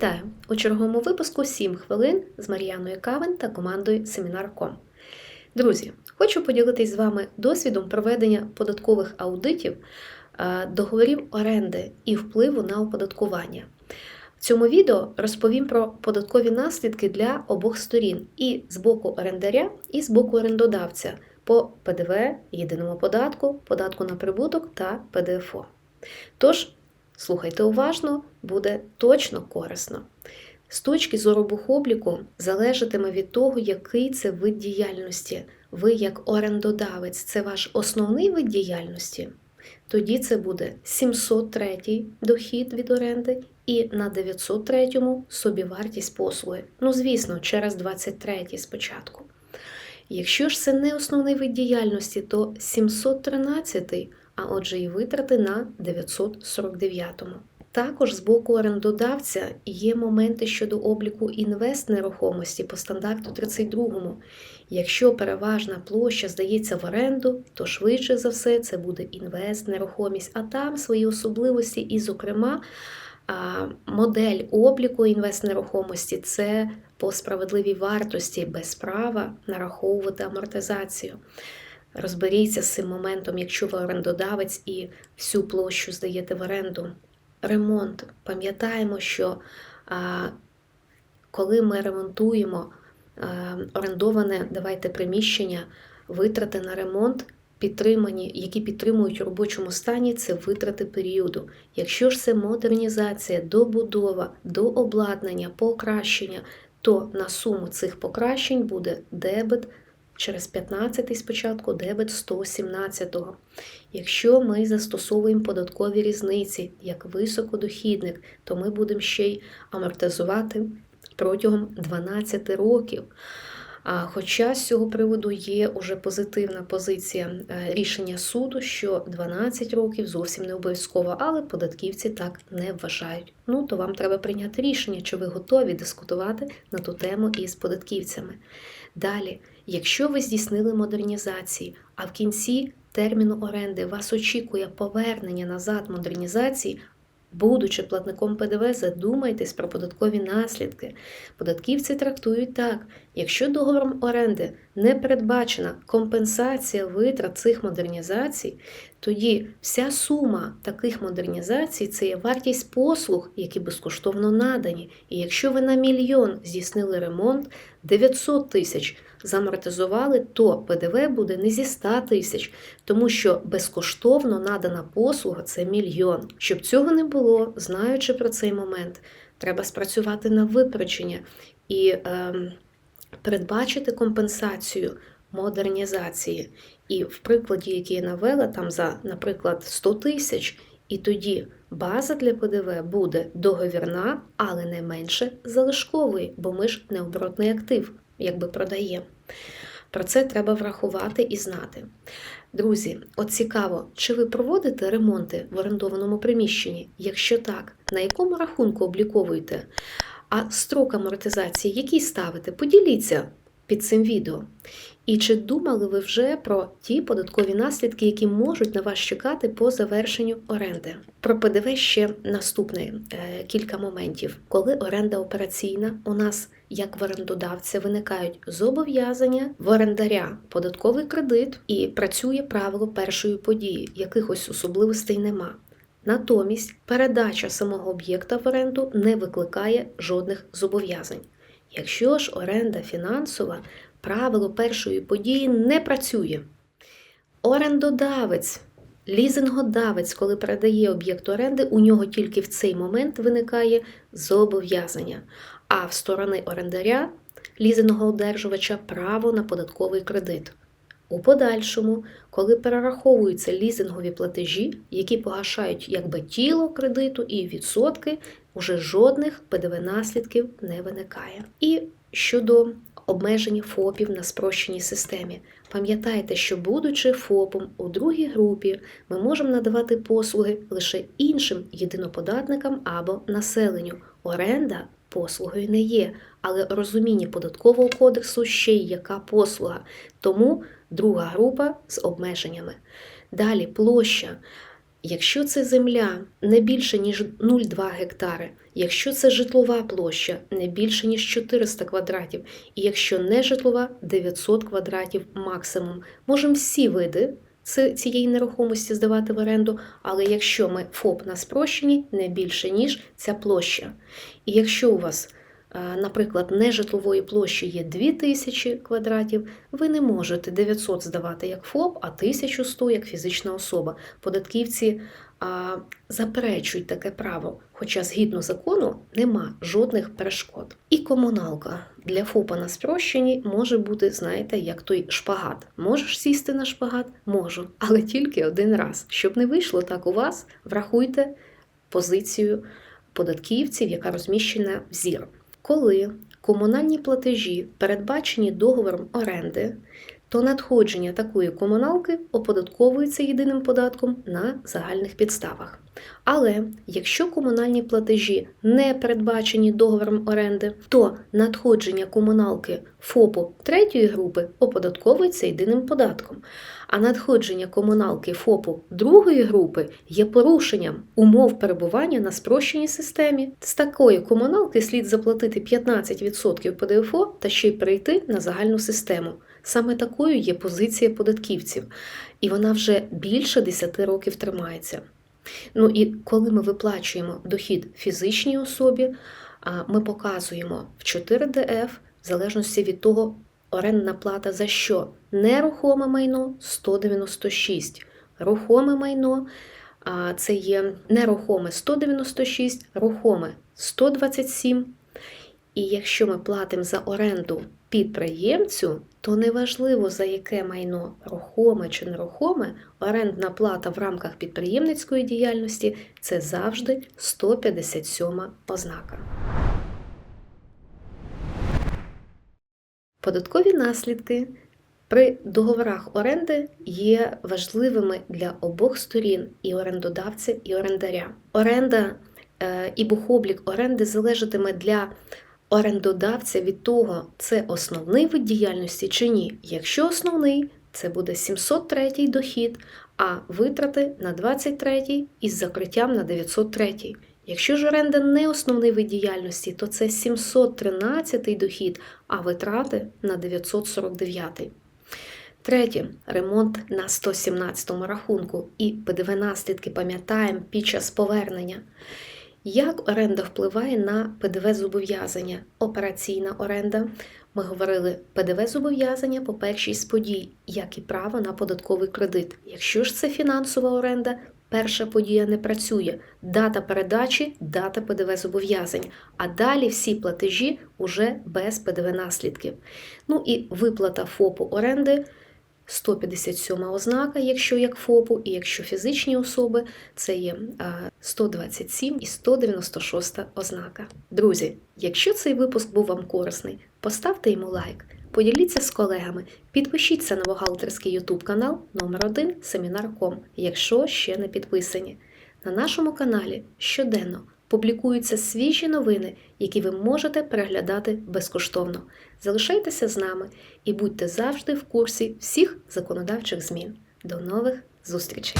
Вітаю! У черговому випуску 7 хвилин з Мар'яною Кавен та командою Семінар.ком. Друзі, хочу поділитись з вами досвідом проведення податкових аудитів е, договорів оренди і впливу на оподаткування. В цьому відео розповім про податкові наслідки для обох сторін і з боку орендаря, і з боку орендодавця по ПДВ, єдиному податку, податку на прибуток та ПДФО. Тож, слухайте уважно, буде точно корисно. З точки зору бухобліку залежатиме від того, який це вид діяльності. Ви, як орендодавець, це ваш основний вид діяльності. Тоді це буде 703 дохід від оренди і на 903 собівартість послуги. Ну, звісно, через 23 спочатку. Якщо ж це не основний вид діяльності, то 713, а отже і витрати на 949-му. Також з боку орендодавця є моменти щодо обліку інвест нерухомості по стандарту 32. Якщо переважна площа здається в оренду, то швидше за все це буде інвест нерухомість, а там свої особливості, і, зокрема, модель обліку інвест нерухомості це по справедливій вартості без права нараховувати амортизацію. Розберіться з цим моментом, якщо ви орендодавець і всю площу здаєте в оренду. Ремонт. Пам'ятаємо, що а, коли ми ремонтуємо а, орендоване давайте приміщення, витрати на ремонт підтримані, які підтримують у робочому стані, це витрати періоду. Якщо ж це модернізація, добудова, дообладнання, покращення, то на суму цих покращень буде дебет через 15 спочатку, дебет 117-го. Якщо ми застосовуємо податкові різниці як високодохідник, то ми будемо ще й амортизувати протягом 12 років. Хоча з цього приводу є уже позитивна позиція е, рішення суду, що 12 років зовсім не обов'язково, але податківці так не вважають. Ну то вам треба прийняти рішення, чи ви готові дискутувати на ту тему із податківцями. Далі, якщо ви здійснили модернізації, а в кінці терміну оренди вас очікує повернення назад модернізації, Будучи платником ПДВ, задумайтесь про податкові наслідки. Податківці трактують так: якщо договором оренди не передбачена компенсація витрат цих модернізацій, тоді вся сума таких модернізацій це є вартість послуг, які безкоштовно надані. І якщо ви на мільйон здійснили ремонт, 900 тисяч замортизували, то ПДВ буде не зі 100 тисяч, тому що безкоштовно надана послуга це мільйон. Щоб цього не було, знаючи про цей момент, треба спрацювати на випередження і е, передбачити компенсацію модернізації. І в прикладі, який я навела, там за, наприклад, 100 тисяч, і тоді база для ПДВ буде договірна, але не менше залишкової, бо ми ж необоротний актив якби продає. Про це треба врахувати і знати. Друзі, от цікаво, чи ви проводите ремонти в орендованому приміщенні? Якщо так, на якому рахунку обліковуєте? А строк амортизації, який ставите? Поділіться під цим відео. І чи думали ви вже про ті податкові наслідки, які можуть на вас чекати по завершенню оренди? Про ПДВ ще наступне е, кілька моментів. Коли оренда операційна, у нас, як в орендодавця, виникають зобов'язання в орендаря, податковий кредит і працює правило першої події, якихось особливостей нема. Натомість передача самого об'єкта в оренду не викликає жодних зобов'язань. Якщо ж оренда фінансова, правило першої події не працює. Орендодавець, лізингодавець, коли передає об'єкт оренди, у нього тільки в цей момент виникає зобов'язання, а в сторони орендаря, лізингоодержувача право на податковий кредит. У подальшому, коли перераховуються лізингові платежі, які погашають якби тіло кредиту і відсотки, уже жодних ПДВ наслідків не виникає. І щодо обмежень ФОПів на спрощеній системі, пам'ятайте, що, будучи ФОПом у другій групі, ми можемо надавати послуги лише іншим єдиноподатникам або населенню. Оренда послугою не є, але розуміння податкового кодексу ще й яка послуга. Тому друга група з обмеженнями. Далі площа. Якщо це земля не більше ніж 0,2 гектари, якщо це житлова площа не більше ніж 400 квадратів, і якщо не житлова 900 квадратів максимум, можемо всі види цієї нерухомості здавати в оренду, але якщо ми ФОП на спрощенні, не більше ніж ця площа. І якщо у вас Наприклад, нежитлової площі є 2000 квадратів, ви не можете 900 здавати як ФОП, а 1100 як фізична особа. Податківці заперечують таке право, хоча згідно закону нема жодних перешкод. І комуналка для ФОПа на спрощенні може бути, знаєте, як той шпагат. Можеш сісти на шпагат? Можу, але тільки один раз. Щоб не вийшло так у вас, врахуйте позицію податківців, яка розміщена в ЗІР. Коли комунальні платежі передбачені договором оренди, то надходження такої комуналки оподатковується єдиним податком на загальних підставах. Але якщо комунальні платежі не передбачені договором оренди, то надходження комуналки ФОПу третьої групи оподатковується єдиним податком, а надходження комуналки ФОПу другої групи є порушенням умов перебування на спрощеній системі. З такої комуналки слід заплатити 15% ПДФО та ще й перейти на загальну систему. Саме такою є позиція податківців, і вона вже більше 10 років тримається. Ну і коли ми виплачуємо дохід фізичній особі, ми показуємо в 4ДФ, в залежності від того, орендна плата за що? Нерухоме майно 196, рухоме майно це є нерухоме 196, рухоме 127. І якщо ми платимо за оренду підприємцю, то неважливо за яке майно рухоме чи нерухоме, орендна плата в рамках підприємницької діяльності це завжди 157 ознака. Податкові наслідки при договорах оренди є важливими для обох сторін і орендодавця, і орендаря. Оренда е, і бухоблік оренди залежатиме для орендодавця від того, це основний вид діяльності чи ні. Якщо основний, це буде 703 дохід, а витрати на 23 із закриттям на 903. Якщо ж оренда не основний вид діяльності, то це 713 дохід, а витрати на 949. Третє ремонт на 117 рахунку і ПДВ наслідки пам'ятаємо під час повернення. Як оренда впливає на ПДВ зобов'язання? Операційна оренда. Ми говорили ПДВ зобов'язання по першій з подій, як і право на податковий кредит. Якщо ж це фінансова оренда, перша подія не працює. Дата передачі, дата ПДВ зобов'язань. А далі всі платежі уже без ПДВ наслідків. Ну і виплата ФОПу оренди. 157 ознака, якщо як ФОПу, і якщо фізичні особи, це є 127 і 196 ознака. Друзі, якщо цей випуск був вам корисний, поставте йому лайк, поділіться з колегами, підпишіться на бухгалтерський YouTube канал номер 1 Семінар.ком, якщо ще не підписані. На нашому каналі щоденно публікуються свіжі новини, які ви можете переглядати безкоштовно. Залишайтеся з нами і будьте завжди в курсі всіх законодавчих змін. До нових зустрічей!